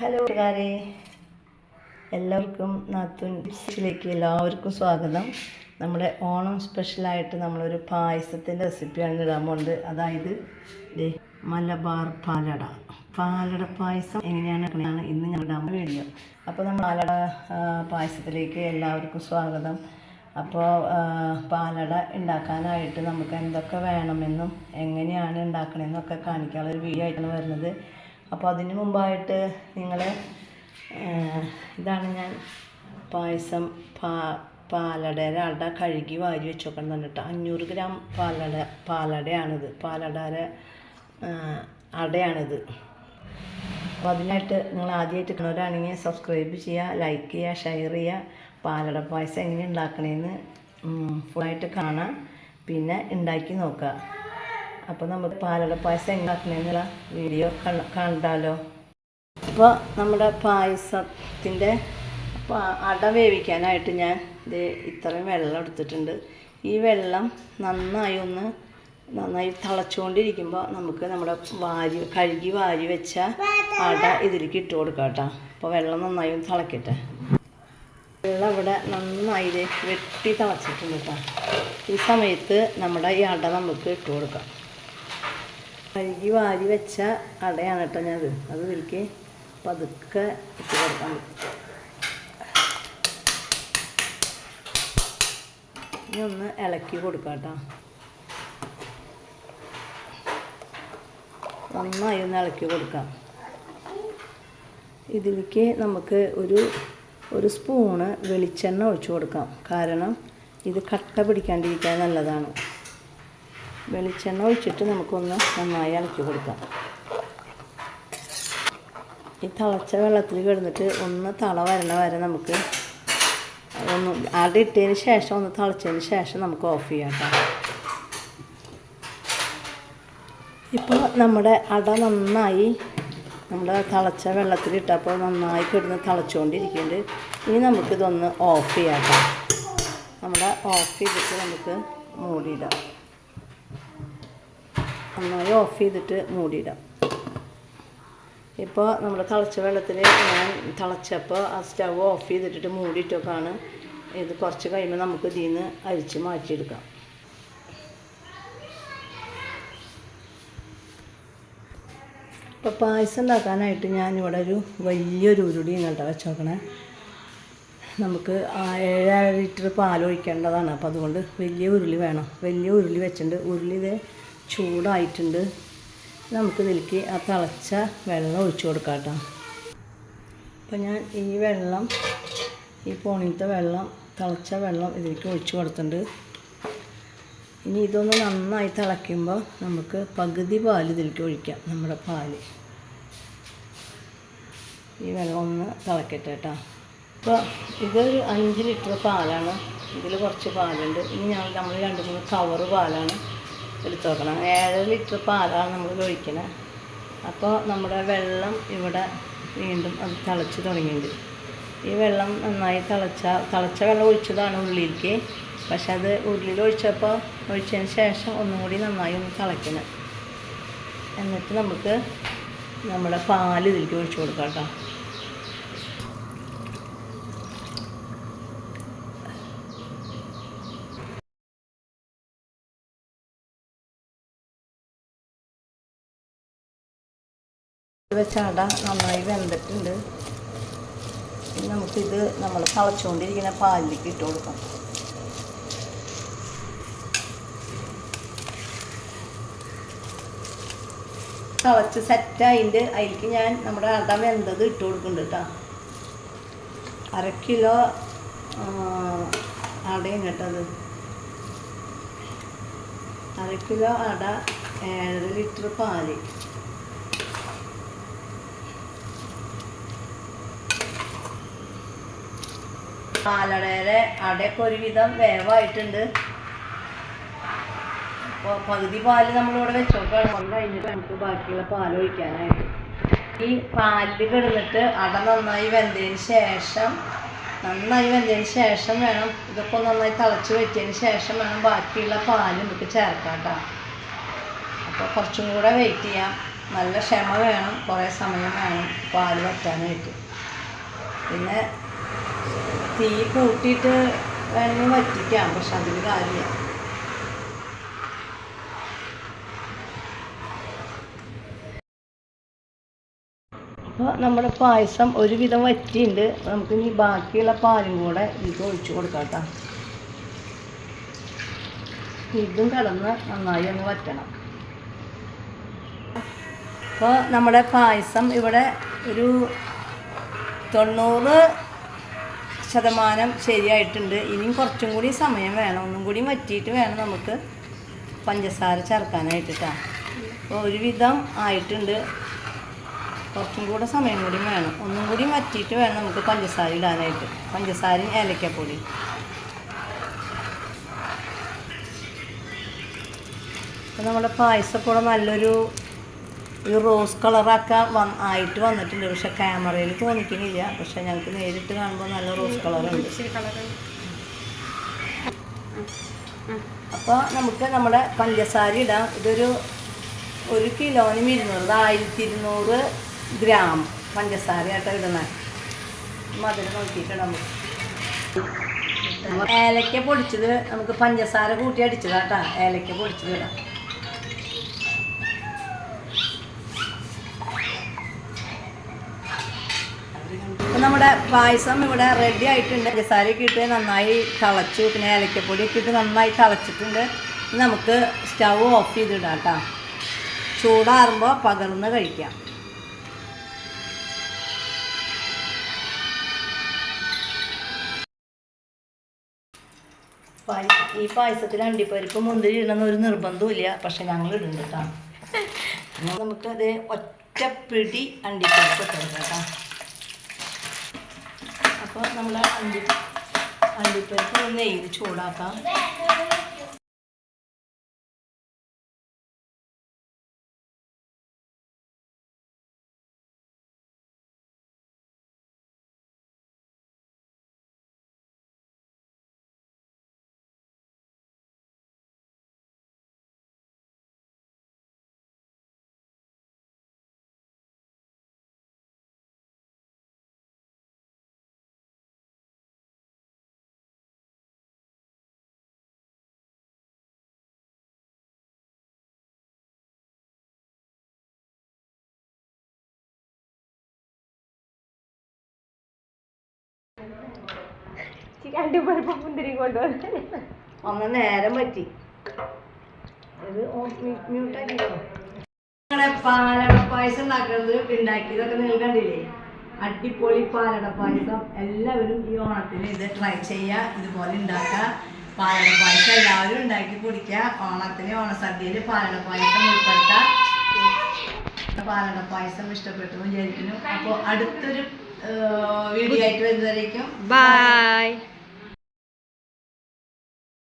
Hello കൂട്ടുകാരെ. എല്ലാവർക്കും നാത്തൂൻ ടിപ്സിലേക്ക് എല്ലാവർക്കും സ്വാഗതം. നമ്മുടെ ഓണം സ്പെഷ്യലായിട്ട് നമ്മളൊരു പായസത്തിന്റെ റെസിപ്പിയാണ് ഇടാൻ പോകുന്നത് അതായത് മലബാർ പാലട. പാലട പായസം എങ്ങനെയാണ് ഇന്ന് ഞാൻ ഇടാൻ വീഡിയോ അപ്പോൾ നമ്മൾ പാലട പായസത്തിലേക്ക് എല്ലാവർക്കും സ്വാഗതം. അപ്പോൾ പാലട ഉണ്ടാക്കാനായിട്ട് നമുക്ക് എന്തൊക്കെ വേണമെന്നും എങ്ങനെയാണ് ഉണ്ടാക്കണമെന്നൊക്കെ കാണിക്കാനുള്ള ഒരു വീഡിയോ ആയിട്ടാണ് വരുന്നത്. അപ്പോൾ അതിന് മുമ്പായിട്ട് നിങ്ങൾ ഇതാണ് ഞാൻ പായസം പാ പാലടയുടെ അട കഴുകി വാരി വെച്ചോക്കണം എന്നിട്ട് അഞ്ഞൂറ് ഗ്രാം പാലട പാലടയാണിത്. പാലടയുടെ ആ, അടയാണിത്. അപ്പോൾ അതിനായിട്ട് നിങ്ങൾ ആദ്യമായിട്ട് കാണുന്നവരാണെങ്കിൽ സബ്സ്ക്രൈബ് ചെയ്യുക ലൈക്ക് ചെയ്യുക ഷെയർ ചെയ്യുക. പാലട പായസം എങ്ങനെ ഉണ്ടാക്കണമെന്ന് ഫുള്ളായിട്ട് കാണാം പിന്നെ ഉണ്ടാക്കി നോക്കുക. അപ്പോൾ നമ്മൾ പാലട പായസം എങ്ങനെ ഉണ്ടാക്കണേന്നുള്ള വീഡിയോ കണ്ടാലോ. അപ്പോൾ നമ്മുടെ പായസത്തിന്റെ അട വേവിക്കാനായിട്ട് ഞാൻ ഇത് ഇത്രയും വെള്ളം എടുത്തിട്ടുണ്ട്. ഈ വെള്ളം നന്നായി ഒന്ന് നന്നായി തിളച്ചുകൊണ്ടിരിക്കുമ്പോൾ നമുക്ക് നമ്മുടെ വാരി കഴുകി വാരി വെച്ച അട ഇതിലേക്ക് ഇട്ട് കൊടുക്കാം കേട്ടോ. അപ്പോൾ വെള്ളം നന്നായി ഒന്ന് തിളക്കട്ടെ. വെള്ളം ഇവിടെ നന്നായി വെട്ടി തിളച്ചിട്ടുണ്ട് കേട്ടോ. ഈ സമയത്ത് നമ്മുടെ ഈ അട നമുക്ക് ഇട്ട് കൊടുക്കാം. കഴുകി വാരി വെച്ച അടയാണ് കേട്ടോ ഞാനത് അത് വിൽക്ക് പതുക്കെ ഇട്ട് കൊടുക്കാൻ ഇനി ഒന്ന് ഇളക്കി കൊടുക്കാം കേട്ടോ. നന്നായി ഒന്ന് ഇളക്കി കൊടുക്കാം. ഇതിലേക്ക് നമുക്ക് ഒരു ഒരു സ്പൂണ് വെളിച്ചെണ്ണ ഒഴിച്ചു കൊടുക്കാം. കാരണം ഇത് കട്ട പിടിക്കാണ്ടിരിക്കാൻ നല്ലതാണ്. വെളിച്ചെണ്ണ ഒഴിച്ചിട്ട് നമുക്കൊന്ന് നന്നായി ഇളക്കി കൊടുക്കാം. ഈ തിളച്ച വെള്ളത്തിൽ കിടന്നിട്ട് ഒന്ന് തള വരണ വരെ നമുക്ക് ഒന്ന് ആടെ ഇട്ടതിന് ശേഷം ഒന്ന് തിളച്ചതിന് ശേഷം നമുക്ക് ഓഫ് ചെയ്യാം ഇപ്പോൾ നമ്മുടെ അട നന്നായി നമ്മുടെ തിളച്ച വെള്ളത്തിലിട്ടപ്പോൾ നന്നായി കിടന്ന് തിളച്ചുകൊണ്ടിരിക്കുന്നുണ്ട് ഇനി നമുക്കിതൊന്ന് ഓഫ് ചെയ്യാം നമ്മുടെ ഓഫ് ചെയ്തിട്ട് നമുക്ക് മൂടിയിടാം നന്നായി ഓഫ് ചെയ്തിട്ട് മൂടിയിടാം. ഇപ്പോൾ നമ്മൾ തിളച്ച വെള്ളത്തിൽ ഞാൻ തിളച്ചപ്പോൾ ആ സ്റ്റവ് ഓഫ് ചെയ്തിട്ടിട്ട് മൂടിയിട്ടൊക്കെയാണ് ഇത് കുറച്ച് കഴിയുമ്പോൾ നമുക്ക് ഇതിൽ നിന്ന് അരിച്ച് മാറ്റിയെടുക്കാം. ഇപ്പോൾ പായസം ഉണ്ടാക്കാനായിട്ട് ഞാനിവിടെ ഒരു വലിയൊരു ഉരുളി ഇങ്ങോട്ട് വെച്ചോക്കണേ. നമുക്ക് ആ ഏഴ് ലിറ്റർ പാൽ ഒഴിക്കേണ്ടതാണ്. അപ്പോൾ അതുകൊണ്ട് വലിയ ഉരുളി വേണം. വലിയ ഉരുളി വെച്ചിട്ടുണ്ട്. ഉരുളി ഇത് ചൂടായിട്ടുണ്ട്. നമുക്ക് ഇതിലേക്ക് ആ തിളച്ച വെള്ളം ഒഴിച്ചു കൊടുക്കാം കേട്ടോ. അപ്പോൾ ഞാൻ ഈ വെള്ളം ഈ പോണിലത്തെ വെള്ളം തിളച്ച വെള്ളം ഇതിലേക്ക് ഒഴിച്ചു കൊടുത്തിട്ടുണ്ട്. ഇനി ഇതൊന്ന് നന്നായി തിളയ്ക്കുമ്പോൾ നമുക്ക് പകുതി പാൽ ഇതിലേക്ക് ഒഴിക്കാം നമ്മുടെ പാൽ ഈ വെള്ളം ഒന്ന് തിളക്കട്ടെ കേട്ടോ. ഇപ്പോൾ ഇതൊരു അഞ്ച് ലിറ്റർ പാലാണ്. ഇതിൽ കുറച്ച് പാലുണ്ട്. ഇനി ഞങ്ങൾ നമ്മൾ രണ്ട് മൂന്ന് കവറ് പാലാണ്. എടുത്ത് വെക്കണം. ഏഴര ലിറ്റർ പാലാണ് നമ്മൾ ഒഴിക്കണത് അപ്പോൾ നമ്മുടെ വെള്ളം ഇവിടെ വീണ്ടും അത് തിളച്ച് തുടങ്ങിയിട്ടുണ്ട്. ഈ വെള്ളം നന്നായി തിളച്ച തിളച്ച വെള്ളം ഒഴിച്ചതാണ് ഉള്ളിലേക്ക്. പക്ഷെ അത് ഉള്ളിൽ ഒഴിച്ചപ്പോൾ ഒഴിച്ചതിന് ശേഷം ഒന്നും കൂടി നന്നായി ഒന്ന് തിളയ്ക്കണം. എന്നിട്ട് നമുക്ക് നമ്മുടെ പാൽ ഇതിലേക്ക് ഒഴിച്ചു കൊടുക്കാം കേട്ടോ. അട നന്നായി വെന്തിട്ടുണ്ട്. ഇനി നമുക്കിത് നമ്മൾ തിളച്ചുകൊണ്ടിരിക്കുന്ന പാലിലേക്ക് ഇട്ട് കൊടുക്കാം. തിളച്ച് സെറ്റായിട്ട് അതിലേക്ക് ഞാൻ നമ്മുടെ അട വെന്തത് ഇട്ട് കൊടുക്കുന്നുണ്ട് കേട്ടോ അര കിലോ അടയും കേട്ടത് അര കിലോ അട ഏഴര ലിറ്റർ പാൽ. പാലടയുടെ അടയൊക്കെ ഒരുവിധം വേവായിട്ടുണ്ട്. അപ്പോൾ പകുതി പാൽ നമ്മളിവിടെ വെച്ചോക്കാണ്. കൊണ്ട് കഴിഞ്ഞിട്ട് നമുക്ക് ബാക്കിയുള്ള പാൽ ഒഴിക്കാനായിട്ട്. ഈ പാലിൽ കിടന്നിട്ട് അട നന്നായി വെന്തതിന് ശേഷം നന്നായി വെന്തതിന് ശേഷം വേണം ഇതൊക്കെ നന്നായി തിളച്ച് വെച്ചതിന് ശേഷം വേണം ബാക്കിയുള്ള പാൽ നമുക്ക് ചേർക്കാം കേട്ടോ അപ്പോൾ കുറച്ചും കൂടെ വെയിറ്റ് ചെയ്യാം. നല്ല ക്ഷമ വേണം കുറേ സമയം വേണം പാൽ വറ്റാനായിട്ട്. പിന്നെ തീ കൂട്ടിയിട്ട് വേണമെങ്കിൽ വറ്റിക്കാം പക്ഷെ അതിൽ കാര്യമില്ല. അപ്പോൾ നമ്മുടെ പായസം ഒരുവിധം വറ്റിയുണ്ട് നമുക്ക് ഇനി ബാക്കിയുള്ള പാലും കൂടെ ഇത് ഒഴിച്ചു കൊടുക്കാം കേട്ടോ. ഇതും കിടന്ന് നന്നായി ഒന്ന് വറ്റണം. അപ്പോൾ നമ്മുടെ പായസം ഇവിടെ ഒരു തൊണ്ണൂറ് ശതമാനം ശരിയായിട്ടുണ്ട്. ഇനിയും കുറച്ചും കൂടി സമയം വേണം. ഒന്നും കൂടി വറ്റിയിട്ട് വേണം നമുക്ക് പഞ്ചസാര ചേർക്കാനായിട്ട് അപ്പോൾ ഒരുവിധം ആയിട്ടുണ്ട്. കുറച്ചും കൂടെ സമയം കൂടി വേണം. ഒന്നും കൂടി വറ്റിയിട്ട് വേണം നമുക്ക് പഞ്ചസാര ഇടാനായിട്ട്. പഞ്ചസാരയും ഏലക്കപ്പൊടി. അപ്പോൾ നമ്മുടെ പായസക്കൂടെ നല്ലൊരു ഒരു റോസ് കളറൊക്കെ വന്ന് ആയിട്ട് വന്നിട്ടുണ്ട്. പക്ഷെ ക്യാമറയിൽ തോന്നിക്കുന്നില്ല പക്ഷെ ഞങ്ങൾക്ക് നേരിട്ട് കാണുമ്പോൾ നല്ല റോസ് കളറുണ്ട്. അപ്പോൾ നമുക്ക് നമ്മുടെ പഞ്ചസാര ഇടാം. ഇതൊരു ഒരു കിലോനും ഇരുന്നൂറ് ആയിരത്തി ഇരുന്നൂറ് ഗ്രാം പഞ്ചസാര ആട്ടോ ഇടണേ മധുരം നോക്കിയിട്ടിടാം നമുക്ക് ഏലക്ക പൊടിച്ചത് നമുക്ക് പഞ്ചസാര കൂട്ടി അടിച്ചതാട്ടാ. ഏലക്ക പൊടിച്ചത് ഇടാം. നമ്മുടെ പായസം ഇവിടെ റെഡി ആയിട്ടുണ്ട്. പഞ്ചസാരയൊക്കെ ഇട്ട് നന്നായി തിളച്ചു. പിന്നെ ഏലക്കപ്പൊടിയൊക്കെ ഇട്ട് നന്നായി തിളച്ചിട്ടുണ്ട്. നമുക്ക് സ്റ്റവ് ഓഫ് ചെയ്തിടാം കേട്ടോ. ചൂടാറുമ്പോൾ പകർന്ന് കഴിക്കാം. ഈ പായസത്തിൽ അണ്ടിപ്പരിപ്പ് മുന്തിരി ഇടണമെന്ന് ഒരു നിർബന്ധമില്ല പക്ഷെ ഞങ്ങൾ ഇടുന്നുണ്ട് കേട്ടോ. നമുക്ക് നമുക്കത് ഒറ്റപ്പിടി പിടി അണ്ടിപ്പരിപ്പ് ഇട്ടെടുക്കാം കേട്ടോ. അപ്പോൾ നമ്മൾ അണ്ടി അണ്ടിപ്പരിപ്പ് നെയ്യ് ചൂടാക്കാം. അണ്ടിപ്പരിപ്പ് മുന്തിരി കൊണ്ടുവന്ന് ഒന്ന് നേരം പറ്റി. ഇത് പാലട പായസം ഉണ്ടാക്കുന്നത് ഉണ്ടാക്കിയതൊക്കെ നിങ്ങൾ കണ്ടില്ലേ? അടിപൊളി പാലട പായസം. എല്ലാവരും ഈ ഓണത്തിന് ഇത് ട്രൈ ചെയ്യുക ഇതുപോലെ ഉണ്ടാക്കുക പാലട പായസം എല്ലാവരും ഉണ്ടാക്കി കുടിക്കുക ഓണത്തിന് ഓണസദ്യയിൽ പാലട പായസം ഉൾപ്പെടുത്താം. പാലട പായസം ഇഷ്ടപ്പെട്ടു വിചാരിക്കുന്നു. അപ്പോൾ അടുത്തൊരു വീഡിയോ ആയിട്ട് വരുന്നവരേക്കും ബൈ